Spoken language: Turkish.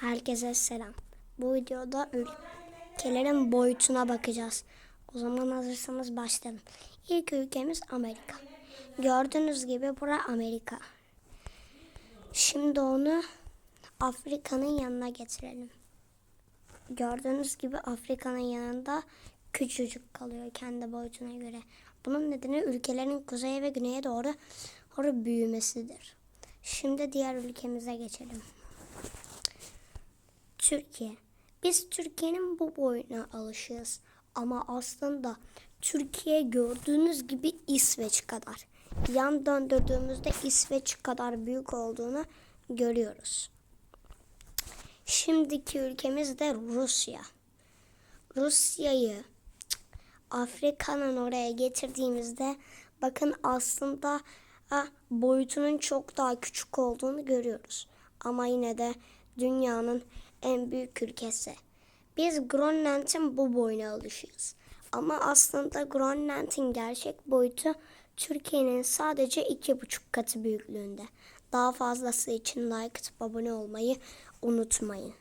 Herkese selam. Bu videoda ülkelerin boyutuna bakacağız. O zaman hazırsanız başlayalım. İlk ülkemiz Amerika. Gördüğünüz gibi bura Amerika. Şimdi onu Afrika'nın yanına getirelim. Gördüğünüz gibi Afrika'nın yanında küçücük kalıyor kendi boyutuna göre. Bunun nedeni ülkelerin kuzeye ve güneye doğru doğru büyümesidir. Şimdi diğer ülkemize geçelim. Türkiye. Biz Türkiye'nin bu boyuna alışığız. Ama aslında Türkiye gördüğünüz gibi İsveç kadar. Yan döndürdüğümüzde İsveç kadar büyük olduğunu görüyoruz. Şimdiki ülkemiz de Rusya. Rusya'yı Afrika'nın oraya getirdiğimizde bakın aslında boyutunun çok daha küçük olduğunu görüyoruz. Ama yine de dünyanın en büyük ülkesi. Biz Grönland'in bu boyuna alışığız. Ama aslında Grönland'in gerçek boyutu Türkiye'nin sadece iki buçuk katı büyüklüğünde. Daha fazlası için like atıp abone olmayı unutmayın.